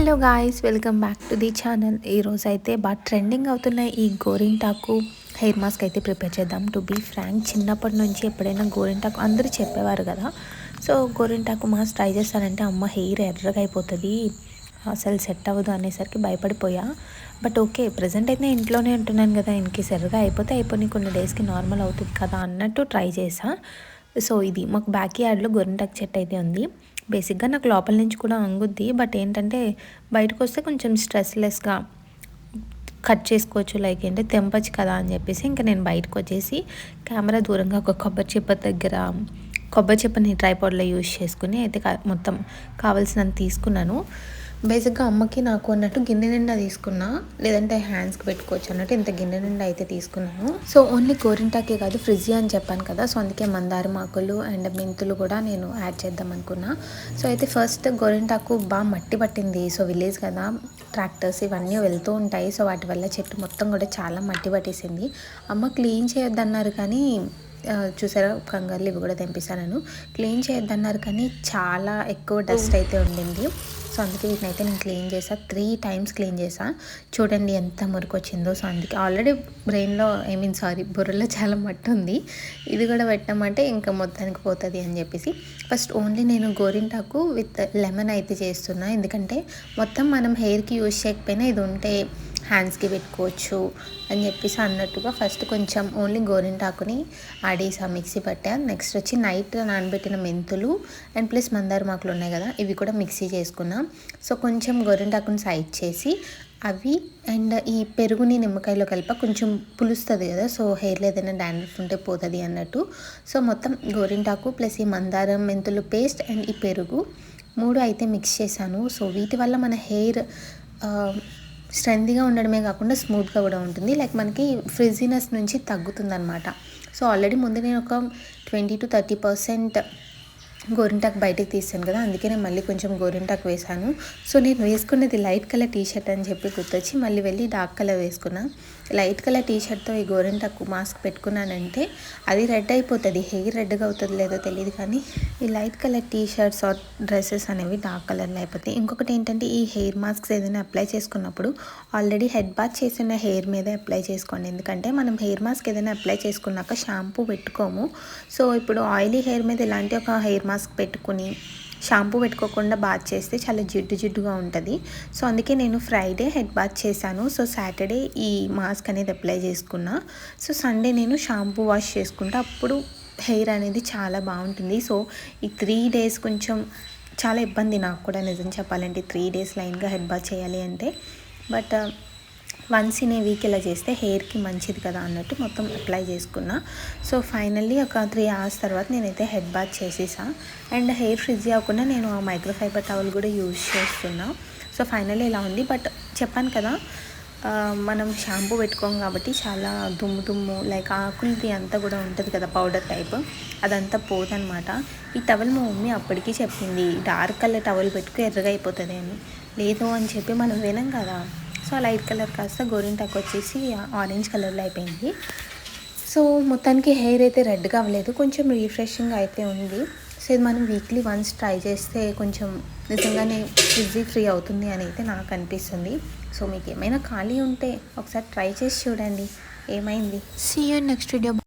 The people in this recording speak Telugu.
Hello guys welcome back to the channel ఈరోజు అయితే బాగా ట్రెండింగ్ అవుతున్న ఈ గోరింటాకు హెయిర్ మాస్క్ అయితే ప్రిపేర్ చేద్దాం. టు బీ ఫ్రాంక్ చిన్నప్పటి నుంచి ఎప్పుడైనా గోరింటాకు అందరూ చెప్పేవారు కదా. సో గోరింటాకు మాస్క్ ట్రై చేస్తానంటే అమ్మ హెయిర్ ఎర్రగా అయిపోతుంది అసలు సెట్ అవ్వదు అనేసరికి భయపడిపోయా. బట్ ఓకే ప్రజెంట్ అయితే ఇంట్లోనే ఉంటున్నాను కదా ఇంకేస్ ఎర్రగా అయిపోతే అయిపోయి కొన్ని డేస్కి నార్మల్ అవుతుంది కదా అన్నట్టు ట్రై చేసా. సో ఇది మాకు బ్యాక్ యార్డ్లో గోరింటాకు చెట్టు అయితే ఉంది. బేసిక్గా నాకు లోపల నుంచి కూడా అంగుద్ది. బట్ ఏంటంటే బయటకు వస్తే కొంచెం స్ట్రెస్లెస్గా కట్ చేసుకోవచ్చు. లైక్ ఏంటి తెంపచ్చు కదా అని చెప్పేసి ఇంకా నేను బయటకు వచ్చేసి కెమెరా దూరంగా ఒక కొబ్బరి చిప్ప దగ్గర కొబ్బరి చిప్పని ట్రైపాడ్లో యూజ్ చేసుకుని అయితే మొత్తం కావాల్సినంత తీసుకున్నాను. బేసిక్గా అమ్మకి నాకు అన్నట్టు గిన్నె నిండా తీసుకున్నా. లేదంటే హ్యాండ్స్కి పెట్టుకోవచ్చు అన్నట్టు ఇంత గిన్నె నిండా అయితే తీసుకున్నాను. సో ఓన్లీ గోరింటాకే కాదు ఫ్రిడ్జ్ అని చెప్పాను కదా. సో అందుకే మందారం ఆకులు అండ్ మెంతులు కూడా నేను యాడ్ చేద్దాం అనుకున్నా. సో అయితే ఫస్ట్ గోరింటాకు బాగా మట్టి పట్టింది. సో విలేజ్ కదా ట్రాక్టర్స్ ఇవన్నీ వెళ్తూ ఉంటాయి. సో వాటి వల్ల చెట్టు మొత్తం కూడా చాలా మట్టి పట్టేసింది. అమ్మ క్లీన్ చేయొద్దన్నారు కానీ చూసారా కంగారులు ఇవి కూడా తెంపిస్తాను క్లీన్ చేయొద్దన్నారు కానీ చాలా ఎక్కువ డస్ట్ అయితే ఉండింది. సో అందుకే వీటినైతే నేను క్లీన్ చేసా. త్రీ టైమ్స్ క్లీన్ చేసా. చూడండి ఎంత మురికి వచ్చిందో సో అందుకే ఆల్రెడీ బ్రెయిన్లో ఐ మీన్ సారీ బుర్రలో చాలా మట్టి ఉంది. ఇది కూడా పెట్టామంటే ఇంకా మొత్తానికి పోతుంది అని చెప్పేసి. ఫస్ట్ ఓన్లీ నేను గోరింటాకు విత్ లెమన్ అయితే చేస్తున్నా. ఎందుకంటే మొత్తం మనం హెయిర్కి యూజ్ చేయకపోయినా ఇది ఉంటే హ్యాండ్స్కి పెట్టుకోవచ్చు అని చెప్పేసి అన్నట్టుగా ఫస్ట్ కొంచెం ఓన్లీ గోరింటాకుని ఆడేసా మిక్సీ పట్టా. నెక్స్ట్ వచ్చి నైట్ నానబెట్టిన మెంతులు అండ్ ప్లస్ మందార మాకులు ఉన్నాయి కదా ఇవి కూడా మిక్సీ చేసుకున్నాం. సో కొంచెం గోరింటాకుని సైడ్ చేసి అవి అండ్ ఈ పెరుగుని నిమ్మకాయలో కలిప. కొంచెం పులుస్తుంది కదా సో హెయిర్లో ఏదైనా డాండ్రఫ్ ఉంటే పోతుంది అన్నట్టు. సో మొత్తం గోరింటాకు ప్లస్ ఈ మందారం మెంతులు పేస్ట్ అండ్ ఈ పెరుగు మూడు అయితే మిక్స్ చేశాను. సో వీటి వల్ల మన హెయిర్ స్ట్రెంత్గా ఉండడమే కాకుండా స్మూత్గా కూడా ఉంటుంది. లైక్ మనకి ఫ్రిజినెస్ నుంచి తగ్గుతుంది అనమాట సో ఆల్రెడీ ముందు నేను ఒక ట్వంటీ టు థర్టీ పర్సెంట్ గోరింటాకు బయటకు తీసాను కదా అందుకే నేను మళ్ళీ కొంచెం గోరింటాకు వేసాను సో నేను వేసుకున్నది లైట్ కలర్ టీ షర్ట్ అని చెప్పి గుర్తొచ్చి మళ్ళీ వెళ్ళి డార్క్ కలర్ వేసుకున్నా. లైట్ కలర్ టీ షర్ట్తో ఈ గోరింటాకు మాస్క్ పెట్టుకున్నానంటే అది రెడ్ అయిపోతుంది హెయిర్ రెడ్గా అవుతుంది లేదో తెలియదు కానీ ఈ light colour T-shirts or dresses అనేవి డార్క్ కలర్లో అయిపోతాయి. ఇంకొకటి ఏంటంటే ఈ హెయిర్ మాస్క్స్ ఏదైనా అప్లై చేసుకున్నప్పుడు ఆల్రెడీ హెడ్ బాత్ చేసిన హెయిర్ మీదే అప్లై చేసుకోండి. ఎందుకంటే మనం హెయిర్ మాస్క్ ఏదైనా అప్లై చేసుకున్నాక షాంపూ పెట్టుకోము. సో ఇప్పుడు ఆయిలీ హెయిర్ మీద ఇలాంటి ఒక హెయిర్ మాస్క్ పెట్టుకుని షాంపూ పెట్టుకోకుండా బాత్ చేస్తే చాలా జిడ్డు జిడ్డుగా ఉంటుంది. సో అందుకే నేను ఫ్రైడే హెడ్ బాత్ చేశాను. సో సాటర్డే ఈ మాస్క్ అనేది అప్లై చేసుకున్నా. సో సండే నేను షాంపూ వాష్ చేసుకుంటా. అప్పుడు హెయిర్ అనేది చాలా బాగుంటుంది. సో ఈ త్రీ డేస్ కొంచెం చాలా ఇబ్బంది నాకు కూడా నిజం చెప్పాలంటే. త్రీ డేస్ లైన్గా హెడ్ బాత్ చేయాలి అంటే. But once in a week ఇలా చేస్తే హెయిర్కి మంచిది కదా అన్నట్టు మొత్తం అప్లై చేసుకున్నా. సో ఫైనల్లీ ఒక త్రీ అవర్స్ తర్వాత నేనైతే హెడ్ బాత్ చేసేసా. అండ్ హెయిర్ ఫ్రిడ్జ్ అవ్వకుండా నేను ఆ మైక్రోఫైబర్ టవల్ కూడా యూజ్ చేస్తున్నా. సో ఫైనల్లీ ఇలా ఉంది. బట్ చెప్పాను కదా మనం షాంపూ పెట్టుకోం కాబట్టి చాలా దుమ్ము దుమ్ము లైక్ ఆకులది అంతా కూడా ఉంటుంది కదా పౌడర్ టైప్ అదంతా పోదనమాట ఈ టవల్ మా మమ్మీ అప్పటికీ చెప్పింది డార్క్ కలర్ టవల్ పెట్టుకు ఎర్రగా అయిపోతుంది అని లేదు అని చెప్పి మనం వినం కదా. సో లైట్ కలర్ కాస్త గోరింటాకు వచ్చేసి ఆరెంజ్ కలర్లో అయిపోయింది. సో మొత్తానికి హెయిర్ అయితే రెడ్గా అవ్వలేదు. కొంచెం రీఫ్రెషింగ్ అయితే ఉంది. సో ఇది మనం వీక్లీ వన్స్ ట్రై చేస్తే కొంచెం నిజంగానే ఈజీ ఫ్రీ అవుతుంది అని అయితే నాకు అనిపిస్తుంది. సో మీకు ఏమైనా ఖాళీ ఉంటే ఒకసారి ట్రై చేసి చూడండి. ఏమైంది? See you next video